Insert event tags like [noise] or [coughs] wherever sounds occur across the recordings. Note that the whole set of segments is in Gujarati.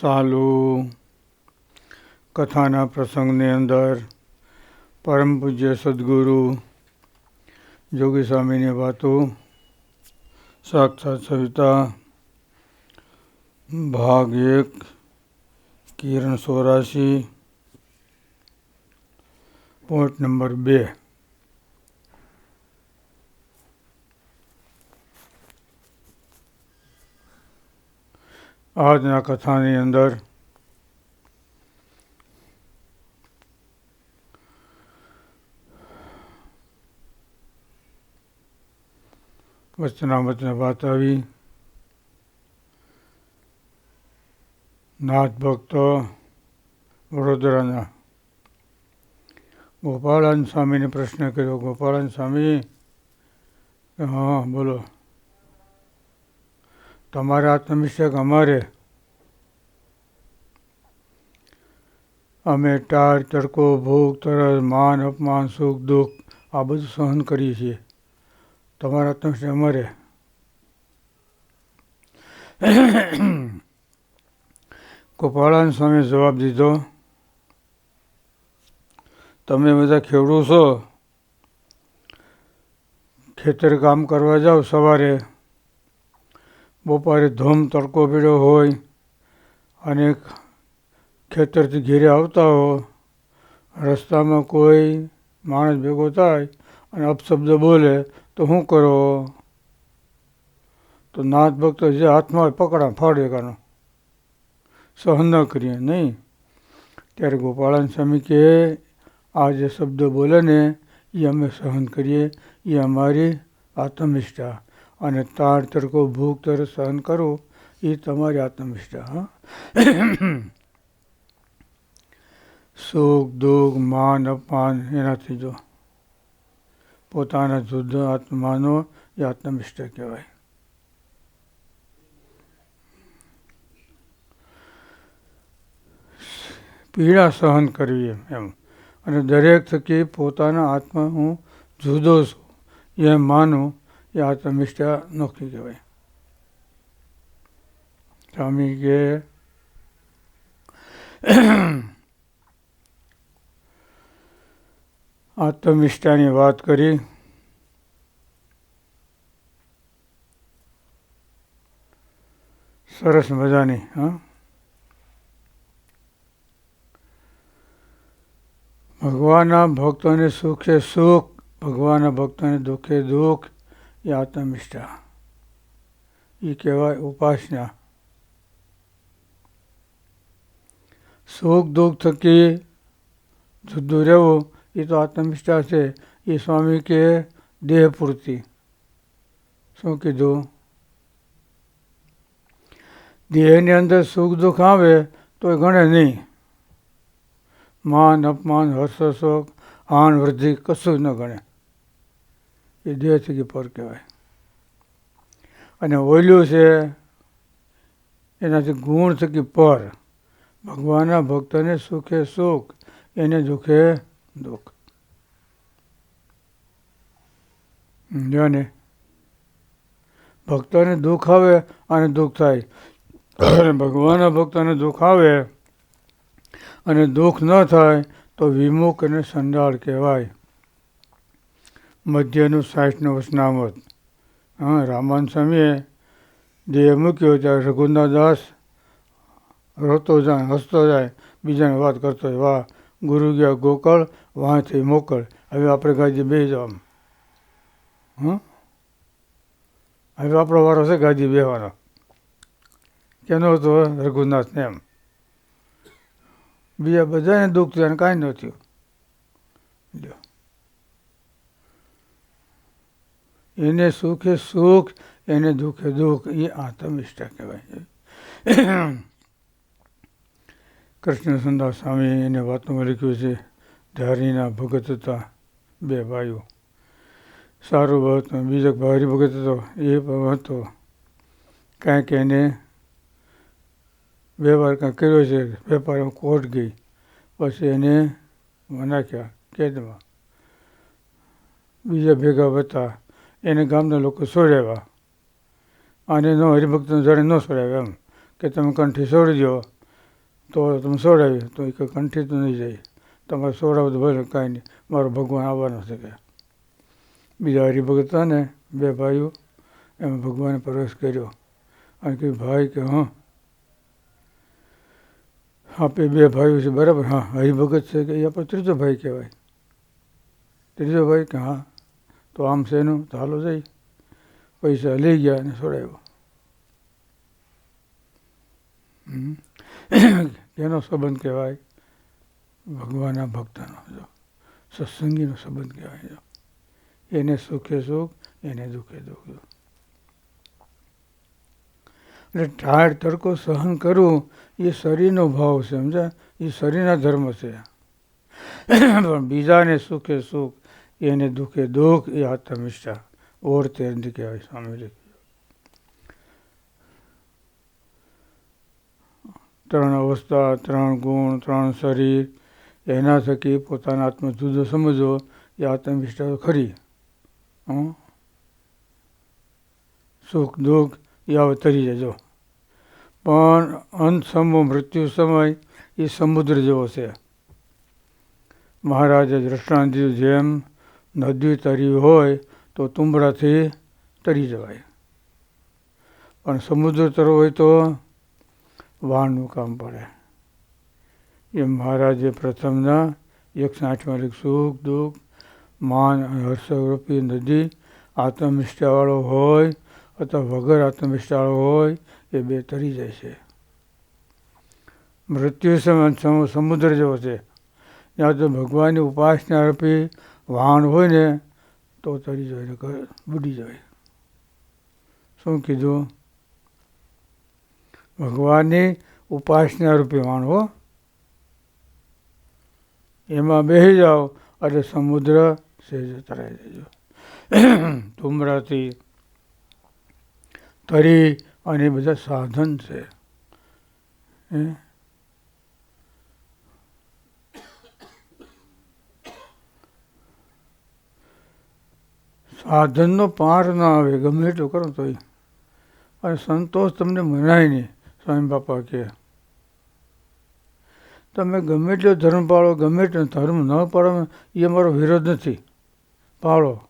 સાલું. કથાના પ્રસંગની અંદર પરમ પૂજ્ય સદગુરુ જોગી સ્વામીની વાતો, સાક્ષાત સવિતા, ભાગ એક, કિરણ સોરાશી પોઈન્ટ નંબર બે. આજના કથાની અંદર વચનામતને વાત આવી નાથ ભક્તો વડોદરાના ગોપાળાન સ્વામીને પ્રશ્ન કર્યો ગોપાળાન સ્વામી, હા, બોલો. તમારા આત્મવિષયક અમારે અમે ટાળ, તડકો ભૂખ તરસ, માન, અપમાન, સુખ, દુઃખ, આ બધું સહન કરીએ છીએ. તમારા આત્મવિશ્વાસ અમારે. ગોપાળાન સામે જવાબ દીધો, તમે બધા ખેડૂ છો. ખેતર કામ કરવા જાઓ સવારે. બપોરે ધૂમ તડકો પીડ્યો હોય અને ખેતરથી ઘેરે આવતા હો, રસ્તામાં કોઈ માણસ ભેગો થાય અને અપશબ્દ બોલે, તો શું કરો? તો નાથ ભક્તો જે હાથમાં હોય પકડા ફાડે કાનો. સહન ન કરીએ, નહીં? ત્યારે ગોપાળાન સ્વામી કહે, આ જે શબ્દ બોલે ને એ અમે સહન કરીએ એ અમારી આત્મનિષ્ઠા. અને તાર તડકો ભૂખ તરફ સહન કરો એ તમારી આત્મનિષ્ઠા. હા સુખ, દુઃખ, માન, અપમાન એનાથી જો પોતાના શુદ્ધ આત્માનો એ આત્મનિષ્ઠા કહેવાય. પીડા સહન કરવી એમ અને દરેક થકી પોતાના આત્મા હું જુદો છું, એ માનું, એ આત્મનિષ્ઠા નોખી કહેવાય. સ્વામી કે આત્મનિષ્ઠાની વાત કરી. સરસ મજાની, હા. ભગવાનના ભક્તોને સુખે સુખ, ભગવાનના ભક્તોને દુઃખે દુઃખ, એ આત્મનિષ્ઠા. એ કહેવાય ઉપાસના. સુખ દુઃખ થકી જુદું રહેવું. એ તો આત્મનિષ્ઠા છે. એ સ્વામી કે દેહ પૂર્તિ શું કીધું? દેહની અંદર સુખ દુઃખ આવે તો એ ગણે નહીં. માન, અપમાન, હર્ષ, શોક, હાન, વૃદ્ધિ કશું જ ન ગણે. એ દેહ થકી પર કહેવાય. અને ઓયલું છે, એનાથી ગુણ થકી પર. ભગવાનના ભક્તને સુખે સુખ, એને દુઃખે દુઃખ જો ને ભક્તોને દુઃખ આવે અને દુઃખ થાય. [coughs] ભગવાનના ભક્તોને દુઃખ આવે અને દુઃખ ન થાય તો વિમુખ અને સંડાળ કહેવાય. મધ્યનું સાઠનું વસનામત. હા રામાન સ્વામીએ દેહ મૂક્યો ત્યારે રઘુનાથ દાસ રોતો જાય હસતો જાય બીજાને વાત કરતો હોય વાહ. ગુરુ ગયા ગોકળ, વાંચી મોકળ. હવે આપણે ગાદી બે જવા હં હવે આપણો વારો છે ગાદી બેવાનો કેનો હતો રઘુનાથને એમ. બીજા બધાને દુઃખ થયું કાંઈ ન થયું. જો. એને સુખે સુખ, એને દુઃખે દુઃખ એ આત્મનિષ્ઠા કહેવાય. કૃષ્ણ સુંદર સ્વામી એને વાતોમાં લખ્યું છે, ધારીના ભગત હતા બે ભાઈઓ. સારો ભગત બીજો ભારી ભગત હતો એ હતો. કાંઈક એને વ્યવહાર કાંઈ કર્યો છે, વેપારમાં કોર્ટ ગઈ. પછી એને નાખ્યા કેદમાં. બીજા ભેગા હતા. એને ગામના લોકો છોડાવ્યા અને ન હરિભક્તને જણે ન છોડાવ્યા એમ, કે તમે કંઠી છોડી દો તો તમે સોડાવી, તો એ કંઈ કંઠી તો નહીં જાય. તમારે સોડાવું તો ભલે, કાંઈ નહીં. મારો ભગવાન આવવાનો છે કે. બીજા હરિભગત હતા ને, બે ભાઈઓ, એમાં ભગવાને પ્રવેશ કર્યો. અને કે ભાઈ, કે હા? આપણે બે ભાઈઓ છે, બરાબર? હા, હરિભગત છે કે એ આપણો ત્રીજો ભાઈ કહેવાય. ત્રીજો ભાઈ કે, હા, તો આમ છે એનું, તો હાલો જઈ પૈસા લઈ ગયા અને છોડાવ્યો હમ. [coughs] કેનો સંબંધ કહેવાય ભગવાનના ભક્તનો, જો. સત્સંગીનો સંબંધ કહેવાય, જો. એને સુખે સુખ, એને દુઃખે દુઃખ, જો. એટલે ટાળ તડકો સહન કરવું એ શરીરનો ભાવ છે, સમજ્યા? એ શરીરના ધર્મ છે. પણ બીજાને સુખે સુખ, એને દુઃખે દુઃખ એ આત્મનિષ્ઠા, ઓર તે નથી કહેવાય સ્વામી લખ્યું. ત્રણ અવસ્થા, ત્રણ ગુણ, ત્રણ શરીર, એના થકી પોતાના આત્મા જુદો સમજો, એ આત્મનિષ્ઠા ખરી? સુખ, દુઃખ એ અવતરી જજો. પણ અંત સમૂહ મૃત્યુ સમય એ સમુદ્ર જેવો છે. મહારાજે દ્રષ્ટાંત જેમ નદી તરી હોય તો તુંબડાથી તરી જવાય. પણ સમુદ્ર તરવો હોય તો વાણનું કામ પડે. એમ મહારાજે પ્રથમના એકસો આઠમાં લીધું સુખ, દુઃખ, માન અને હર્ષરૂપી નદી આત્મનિષ્ઠાવાળો હોય અથવા વગર આત્મનિષ્ઠાવાળો હોય, એ બે તરી જાય છે. મૃત્યુ સમય સમ- સમુદ્ર જેવો છે. ત્યાં તો ભગવાનની ઉપાસના રૂપી વાહન હોય ને તો તરી જાય બુડી જાય. શું કીધું? ભગવાનની ઉપાસના રૂપી માણવો. એમાં બેસી જાઓ એટલે સમુદ્ર સહેજ તરાઈ દેજો. તુમરાથી તરી અને બધા સાધન છે? સાધનનો પાર ના આવે, ગમે એટલું કરો તોય. અને સંતોષ તમને મનાય નહીં. સ્વામી બાપા કહે તમે ગમે તે ધર્મ પાળો, ગમે તે ધર્મ ન પાળો, એ અમારો વિરોધ નથી. પાળો.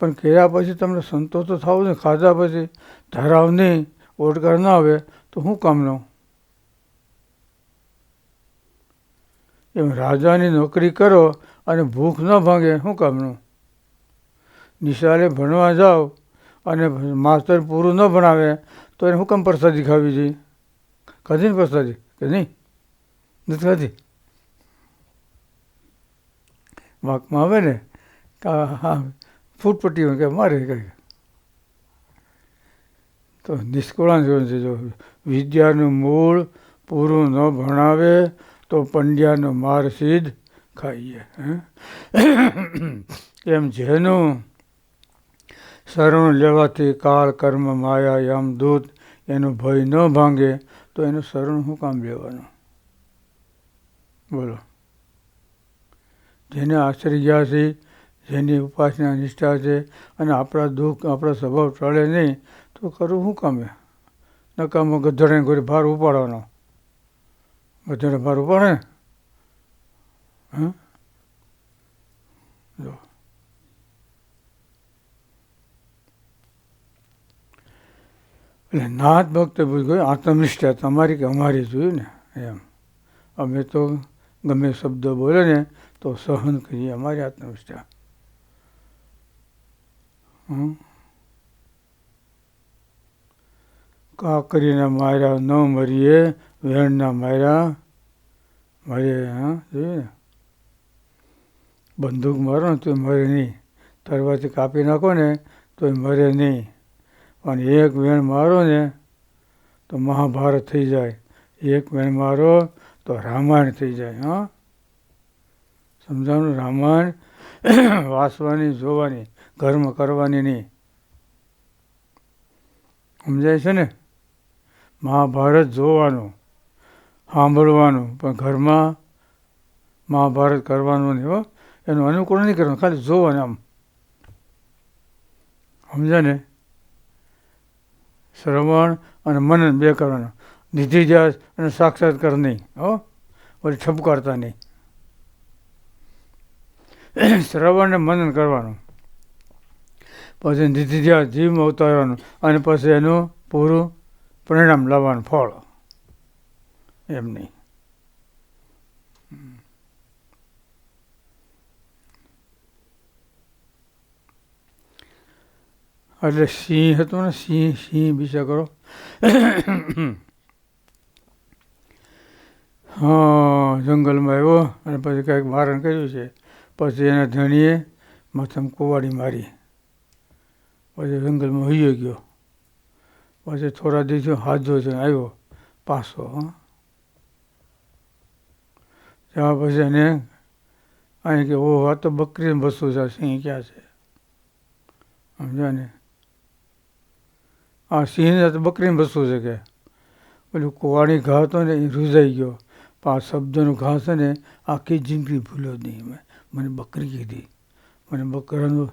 પણ કર્યા પછી તમને સંતોષ તો થાવ ને, ખાધા પછી ધરાવ નહીં ઓડકાર ના આવે, તો શું કામનો એમ રાજાની નોકરી કરો અને ભૂખ ન ભાંગે શું કામનું નિશાળે ભણવા જાઓ અને માસ્તર પૂરું ન ભણાવે તો એને હુકમ કામ પ્રસાદી ખાવી જોઈએ. ખાધી ને પ્રસાદી કે નહીં? નથી ખાધી? વાંકમાં આવે ને હા ફૂટપટ્ટી હોય કે મારે કંઈ. તો નિષ્કુળાન જોયું છે, જો વિદ્યાનું મૂળ પૂરું ન ભણાવે, તો પંડ્યાનો માર સીધ ખાઈએ? એમ જેનું શરણ લેવાથી કાળ, કર્મ, માયા, યમ, દૂત એનો ભય ન ભાંગે, તો એનું શરણ શું કામ લેવાનું? બોલો. જેને આશ્રય ગયા છે, જેની ઉપાસના નિષ્ઠા છે અને આપણા દુઃખ, આપણા સ્વભાવ ટળે નહીં, તો કરવું શું કામે નકામો ગધડે કોઈ ભાર ઉપાડવાનો. ગધડે ભાર ઉપાડે? હં? જો. એટલે નાથ ભક્ત કોઈ આત્મનિષ્ઠા તમારી કે અમારી જોયું ને? એમ. અમે તો ગમે શબ્દો બોલે ને તો સહન કરીએ, અમારી આત્મનિષ્ઠા. કાકરીના માર્યા ન મરીએ, વેણના માર્યા મરીએ હા, જોયું ને? બંદૂક મારો ને તો મરે નહીં. તરવાથી કાપી નાખો ને તો મરે નહીં. પણ એક વેણ મારો ને તો મહાભારત થઈ જાય. એક વેણ મારો તો રામાયણ થઈ જાય, હા? સમજાણું? રામાયણ [coughs] વાંચવાની, જોવાની ઘરમાં કરવાની નહીં. સમજાય છે ને? મહાભારત જોવાનું, સાંભળવાનું, પણ ઘરમાં મહાભારત કરવાનું નહીં, હો. એનું અનુકૂળ નહીં કરવાનું, ખાલી જોવાનું આમ. સમજે ને? શ્રવણ અને મનન બે કરવાનું. નિધિધ્યાસ અને સાક્ષાત્કાર નહીં, હો? પછી ઠપકારતા નહીં. [clears throat] શ્રવણ અને મનન કરવાનું. પછી નિધિધ્યાસ જીવમાં ઉતારવાનું અને પછી એનું પૂરું પરિણામ લાવવાનું ફળ. એમ નહીં. એટલે સિંહ હતો ને, સિંહ સિંહ વિશે કરો. હા, જંગલમાં આવ્યો અને પછી કંઈક મારણ કર્યું છે. પછી એના ધણીએ માથામાં કુવાડી મારી. પછી જંગલમાં હૈયો ગયો. પછી થોડા દિવસો હાથ છે આવ્યો પાછો, હા. ત્યાં પછી એને અહીં કે, ઓહ, આ તો બકરી વસ્તુ છે સિંહ ક્યાં છે? સમજ્યા ને? આ સિંહ તો બકરીને વસ્તુ છે કે. પેલું કુવાણી ઘા હતો ને એ રૂઝાઈ ગયો. પણ આ શબ્દનો ઘા છે ને, આખી જિંદગી ભૂલ્યો જ નહીં મેં. મને બકરી કીધી. મને બકરાનું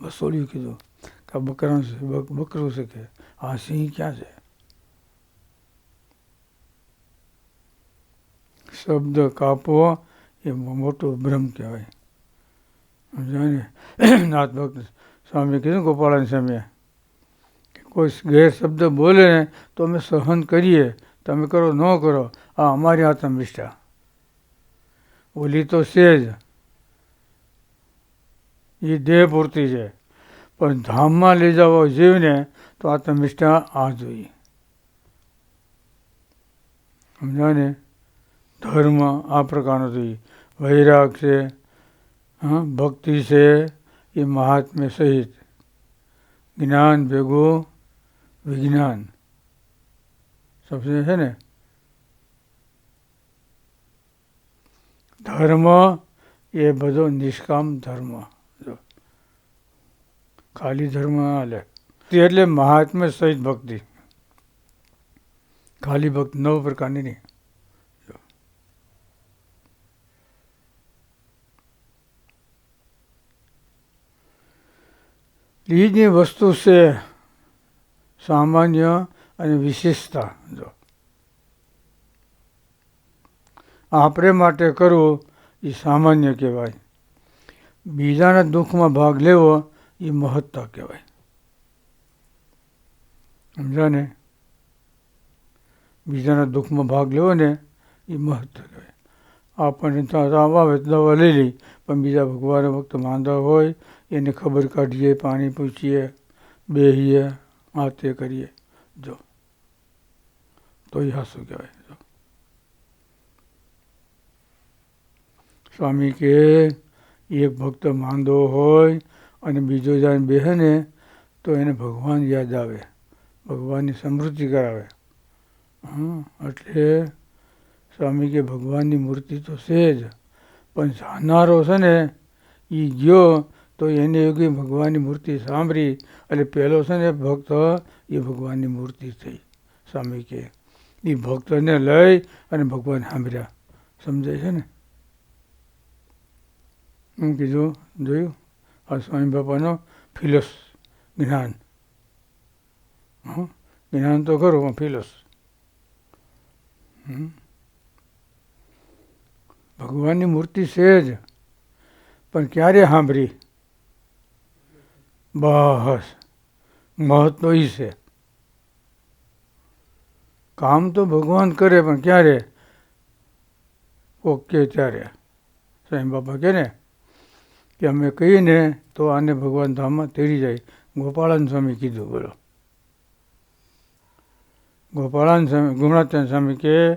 બસોડ્યું કીધું. કે આ બકરાનું છે બકરું છે કે? આ સિંહ ક્યાં છે? શબ્દ કાપવો એ મોટો ભ્રમ કહેવાય. સમજાય ને? [clears throat] નાથ ભક્ત સ્વામી કીધું ગોપાળાન સ્વામીએ કોઈ ગેર શબ્દ બોલે ને તો અમે સહન કરીએ. તમે કરો, ન કરો, આ અમારી આત્મનિષ્ઠા. ઓલી તો છે જ. એ દેહ પૂરતી છે. પણ ધામમાં લઈ જવો જીવને તો આત્મનિષ્ઠા આ જોઈએ. સમજાય ને ધર્મ આ પ્રકારનો જોઈએ. વૈરાગ છે, હા, ભક્તિ છે, એ મહાત્મ્ય સહિત. જ્ઞાન ભેગું વિજ્ઞાન. સમજે છે ને, ધર્મ એ બધો નિષ્કામ ધર્મ. ખાલી ધર્મ હાલે એટલે મહાત્મા સહિત ભક્તિ. ખાલી ભક્તિ નવ પ્રકારની નહીં. બીજી વસ્તુ છે સામાન્ય અને વિશેષતા જો. આપણે માટે કરવું એ સામાન્ય કહેવાય. બીજાના દુઃખમાં ભાગ લેવો એ મહત્તા કહેવાય. સમજા ને બીજાના દુઃખમાં ભાગ લેવો ને એ મહત્વ કહેવાય. આપણને તાવ આવે દવા લઈ લઈ પણ બીજા ભગવાન ભક્ત માંદા હોય, એને ખબર કાઢીએ, પાણી પૂછીએ બેહીએ આ તે કરીએ. જો. તો એ હાસું કહેવાય. જો. સ્વામી કે, એક ભક્ત માંદો હોય અને બીજો જાય બેહને, તો એને ભગવાન યાદ આવે. ભગવાનની સમૃદ્ધિ કરાવે. હા એટલે સ્વામી કે, ભગવાનની મૂર્તિ તો છે જ, પણ જાનારો છે ને એ ગયો તો એને યોગી ભગવાનની મૂર્તિ સાંભળી એટલે પહેલો છે ને ભક્ત એ ભગવાનની મૂર્તિ થઈ સ્વામી કે એ ભક્તને લઈ અને ભગવાન સાંભળ્યા. સમજાય છે ને? હું કીધું, જોયું? આ સ્વામી બાપાનો ફિલોસ, જ્ઞાન. હં? જ્ઞાન તો ખરું ફિલોસ. ભગવાનની મૂર્તિ છે જ, પણ ક્યારે સાંભળી? બસ. મહત્વ એ છે. કામ તો ભગવાન કરે પણ ક્યારે? ઓકે ત્યારે. સાંઈ બાપા કહે ને કે અમે કહીએ તો આને ભગવાન ધામમાં તેરી જાય. ગોપાળાન સ્વામી કીધું, બોલો. ગોપાળાન સ્વામી ગુણાત્યાન સ્વામી કે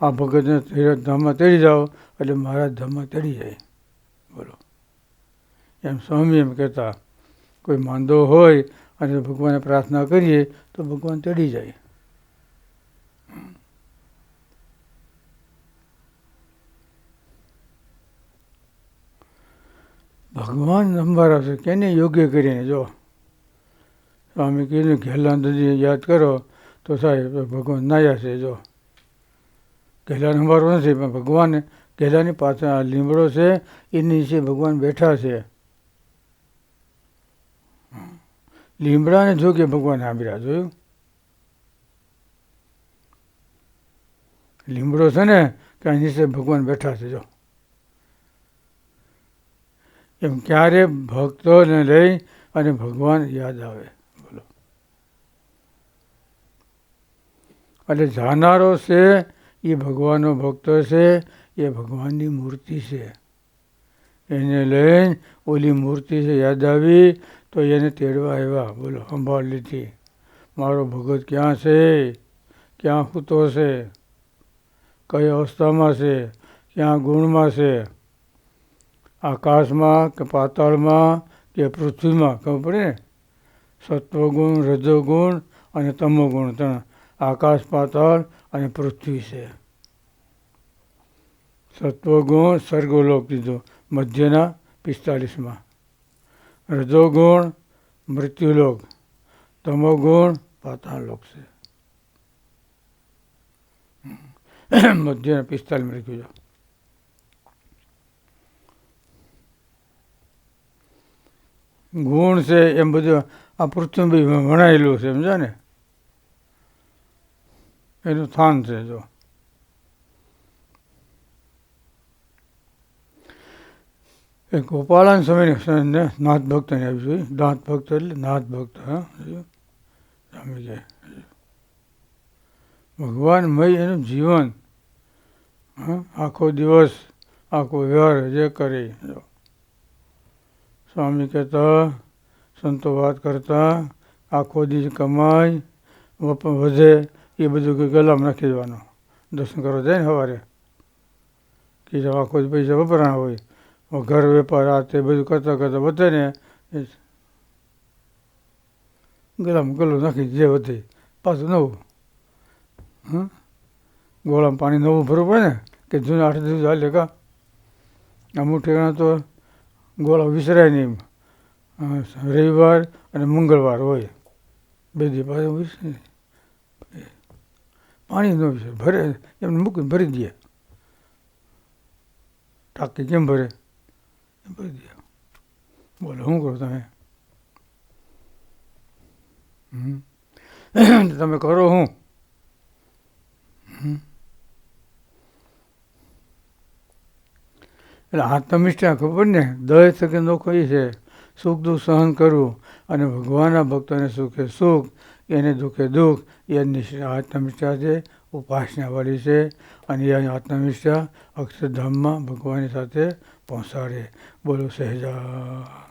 આ ભગતને ધામમાં તેડી જાઓ, એટલે મહારાજ ધામમાં તેડી જાય. બોલો. એમ સ્વામી એમ કહેતા, કોઈ માંદો હોય અને ભગવાને પ્રાર્થના કરીએ, તો ભગવાન ચડી જાય. ભગવાન નંબર આવશે કેને યોગ્ય કરીને? જો સ્વામી કીધું ઘેલા નદી યાદ કરો. તો સાહેબ, ભગવાન નાયા છે, જો. ઘેલા સંભારો નથી, પણ ભગવાન ઘેલાની પાછળ આ લીમડો છે, એની નીચે ભગવાન બેઠા છે. લીમડાને જો ભગવાન આંબીરા જોયું? લીમડો છે ને કે નીચે ભગવાન બેઠા છે, જો. એમ ક્યારે ભક્તોને લઈ અને ભગવાન યાદ આવે? બોલો. એટલે જાનારો છે, એ ભગવાનનો ભક્તો છે, એ ભગવાનની મૂર્તિ છે. એને લઈને ઓલી મૂર્તિ છે યાદ આવી? તો એને તેડવા આવ્યા. બોલો, સંભાળ લીધી. મારો ભગત ક્યાં છે? ક્યાં સૂતો છે? કઈ અવસ્થામાં છે? ક્યાં ગુણમાં છે? આકાશમાં કે પાતાળમાં કે પૃથ્વીમાં? ખબર પડે? સત્વગુણ, રજોગુણ અને તમોગુણ ત્રણ. આકાશ, પાતાળ અને પૃથ્વી છે. સત્વગુણ, સ્વર્ગોલોક કીધો મધ્યના પિસ્તાલીસમાં. રજોગુણ મૃત્યુલોક તમોગુણ પાતાળલોક છે. મધ્યના પિસ્તાલીસમાં લખ્યું છે. ગુણ છે એમ બધું આ પૃથ્વી વણાયેલું છે સમજો ને? એનું સ્થાન છે, જો. ગોપાલન સ્વામીને નાથ ભક્તને આવી જોઈએ નાથ ભક્ત એટલે નાથ ભક્ત સમજી જાય. ભગવાનમય એનું જીવન આખો દિવસ, આખો વ્યવહાર જે કરી. સ્વામી કહેતા, સંતો વાત કરતા, આખો દિવસ કમાય વધે, એ બધું ગલામાં નાખી દેવાનું. દર્શન કરવા જાય ને સવારે. કે આખો પૈસા વપરાણા હોય. ઘર વેપાર, આ તે બધું કરતાં કરતાં વધે ને એ ગલો નાખી જે વધે, પાછું નવું. હં ગોળામાં પાણી નવું ભરવું પડે ને? કે જૂના આઠ દિવસ હાલે કા? અમુક ઠેકાણા તો ગોળા વિસરાય નહીં રવિવાર અને મંગળવાર હોય. બે દી પાછું વિસરે. પાણી ન વિસરે, ભરે, એમને મૂકીને ભરી દે. ટાંકી કેમ ભરે? બોલો શું કરો તમે તમે કરો શું એટલે આત્મનિષ્ઠા ખબર ને દય થકે નોખો છે સુખ દુઃખ સહન કરવું અને ભગવાનના ભક્તોને સુખે સુખ એને દુઃખે દુઃખ એ નિષ્ઠા આત્મનિષ્ઠા છે ઉપાસનાવાળી છે અને એ આત્મનિષ્ઠા અક્ષરધામમાં ભગવાનની સાથે પહોંચાડે બોલો સહેજા